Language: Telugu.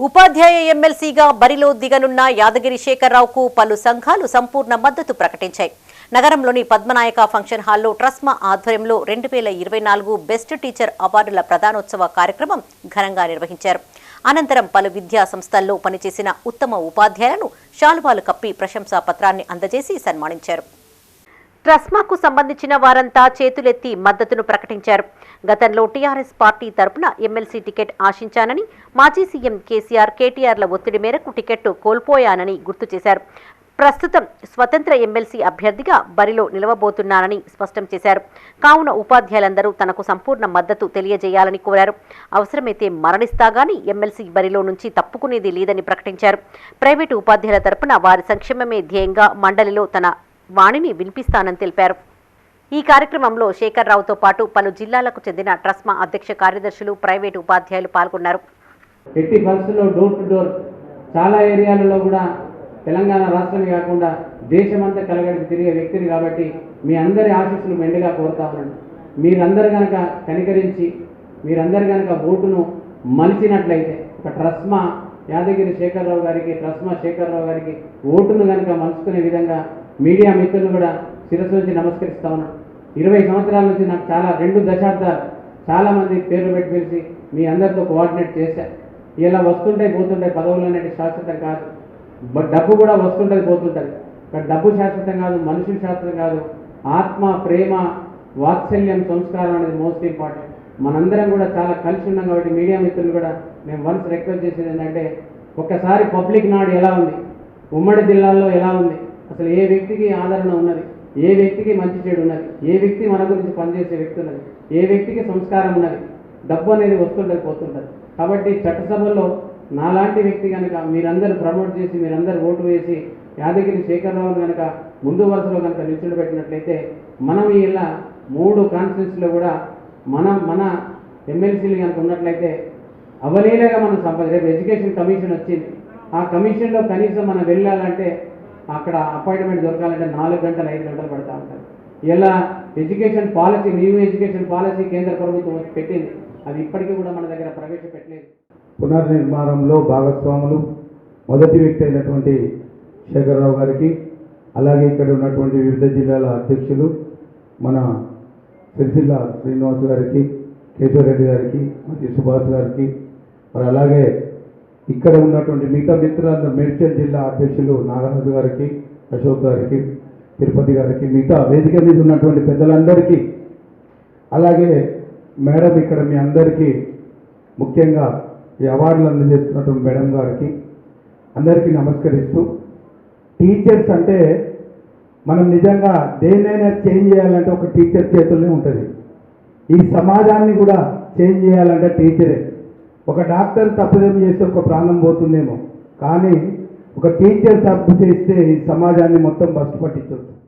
ఉపాధ్యాయ ఎమ్మెల్సీగా బరిలో దిగనున్న యాదగిరి శేఖర్రావుకు పలు సంఘాలు సంపూర్ణ మద్దతు ప్రకటించాయి. నగరంలోని పద్మనాయక ఫంక్షన్ హాల్లో ట్రస్మా ఆధ్వర్యంలో రెండు వేల ఇరవై నాలుగు బెస్ట్ టీచర్ అవార్డుల ప్రధానోత్సవ కార్యక్రమం ఘనంగా నిర్వహించారు. అనంతరం పలు విద్యా సంస్థల్లో పనిచేసిన ఉత్తమ ఉపాధ్యాయులను శాలువాలు కప్పి ప్రశంసా పత్రాన్ని అందజేసి సన్మానించారు. ట్రస్మాకు సంబంధించిన వారంతా చేతులెత్తి మద్దతును ప్రకటించారు. గతంలో టీఆర్ఎస్ పార్టీ తరపున ఎమ్మెల్సీ టికెట్ ఆశించానని మాజీ సీఎం కేసీఆర్ కేటీఆర్ల ఒత్తిడి మేరకు టికెట్ కోల్పోయానని గుర్తు చేశారు. ప్రస్తుతం స్వతంత్ర ఎమ్మెల్సీ అభ్యర్థిగా బరిలో నిలవబోతున్నానని స్పష్టం చేశారు. కావున ఉపాధ్యాయులందరూ తనకు సంపూర్ణ మద్దతు తెలియజేయాలని కోరారు. అవసరమైతే మరణిస్తాగాని ఎమ్మెల్సీ బరిలో నుంచి తప్పుకునేది లేదని ప్రకటించారు. ప్రైవేటు ఉపాధ్యాయుల తరపున వారి సంక్షేమమే ధ్యేయంగా మండలిలో తన వాణిని వినిపిస్తానని తెలిపారు. ఈ కార్యక్రమంలో శేఖర్రావుతో పాటు పలు జిల్లాలకు చెందిన ట్రస్మా అధ్యక్ష కార్యదర్శులు ప్రైవేటు ఉపాధ్యాయులు పాల్గొన్నారు. ఎట్టి బస్సులో డోర్ టు డోర్ చాలా ఏరియాలలో కూడా తెలంగాణ రాష్ట్రమే కాకుండా దేశమంతా కలగడికి తిరిగే వ్యక్తిని కాబట్టి మీ అందరి ఆశీస్సులు మెండుగా కోరుతా ఉన్నాను. మీరందరు కనుక కనికరించి మీరందరు కనుక ఓటును మలిచినట్లయితే ఒక ట్రస్మా యాదగిరి శేఖర్రావు గారికి ట్రస్మా శేఖర్రావు గారికి ఓటును కనుక మలుచుకునే విధంగా మీడియా మిత్రులు కూడా శిరస్సు నుంచి నమస్కరిస్తా ఉన్నాను ఇరవై సంవత్సరాల నుంచి నాకు చాలా రెండు దశాబ్దాలు చాలామంది పేరు పేర్లు పెట్టి పిలిచి మీ అందరితో కోఆర్డినేట్ చేశారు ఇలా వస్తుంటాయి పోతుంటాయి పదవులు అనేది శాశ్వతం కాదు. బట్ డబ్బు కూడా వస్తుంటుంది పోతుంటుంది. కానీ డబ్బు శాశ్వతం కాదు మనుషులు శాశ్వతం కాదు. ఆత్మ ప్రేమ వాత్సల్యం సంస్కారం అనేది మోస్ట్ ఇంపార్టెంట్. మనందరం కూడా చాలా కలిసి ఉన్నాం కాబట్టి మీడియా మిత్రులు కూడా మేము వన్స్ రిక్వెస్ట్ చేసేది ఏంటంటే ఒక్కసారి పబ్లిక్ నాడు ఎలా ఉంది? ఉమ్మడి జిల్లాల్లో ఎలా ఉంది? అసలు ఏ వ్యక్తికి ఆదరణ ఉన్నది? ఏ వ్యక్తికి మంచి చెడు ఉన్నది? ఏ వ్యక్తి మన గురించి పనిచేసే వ్యక్తి ఉన్నది? ఏ వ్యక్తికి సంస్కారం ఉన్నది? డబ్బు అనేది వస్తుంటుంది పోతుంటుంది. కాబట్టి చట్టసభల్లో నాలాంటి వ్యక్తి కనుక మీరందరూ ప్రమోట్ చేసి మీరందరూ ఓటు వేసి యాదగిరి శేఖరరావును కనుక ముందు వరుసలో కనుక నిల్చుని పెట్టినట్లయితే మనం ఇలా మూడు కాన్స్టిట్యూన్సీలో కూడా మనం మన ఎమ్మెల్సీలు కనుక ఉన్నట్లయితే అవలీలగా మనం సంపాద రేపు ఎడ్యుకేషన్ కమిషన్ వచ్చింది. ఆ కమిషన్లో కనీసం మనం వెళ్ళాలంటే అక్కడ అపాయింట్మెంట్ దొరకాలంటే నాలుగు గంటలు ఐదు గంటలు పడతా ఉంటారు. ఇలా education policy new education policy కేంద్ర ప్రభుత్వం పెట్టింది. అది ఇప్పటికీ కూడా మన దగ్గర ప్రవేశపెట్టలేదు. పునర్నిర్మాణంలో భాగస్వాములు మొదటి వ్యక్తి అయినటువంటి శేఖరరావు గారికి అలాగే ఇక్కడ ఉన్నటువంటి వివిధ జిల్లాల అధ్యక్షులు మన సిరిసిల్ల శ్రీనివాస్ గారికి కేశవరెడ్డి గారికి మరియు సుభాష్ గారికి మరి అలాగే ఇక్కడ ఉన్నటువంటి మిగతా మిత్రులందరూ మేడ్చల్ జిల్లా అధ్యక్షులు నాగరాజు గారికి అశోక్ గారికి తిరుపతి గారికి మిగతా వేదిక మీద ఉన్నటువంటి పెద్దలందరికీ అలాగే మేడం ఇక్కడ మీ అందరికీ ముఖ్యంగా ఈ అవార్డులు అందజేస్తున్నటువంటి మేడం గారికి అందరికీ నమస్కరిస్తూ టీచర్స్ అంటే మనం నిజంగా దేన్నైనా చేంజ్ చేయాలంటే ఒక టీచర్ చేతుల్లోనే ఉంటుంది. ఈ సమాజాన్ని కూడా చేంజ్ చేయాలంటే టీచరే. ఒక డాక్టర్ తప్పుదేం చేస్తే ఒక ప్రాణం పోతుందేమో. కానీ ఒక టీచర్ తప్పు చేస్తే ఈ సమాజాన్ని మొత్తం బస్సు పట్టించవచ్చు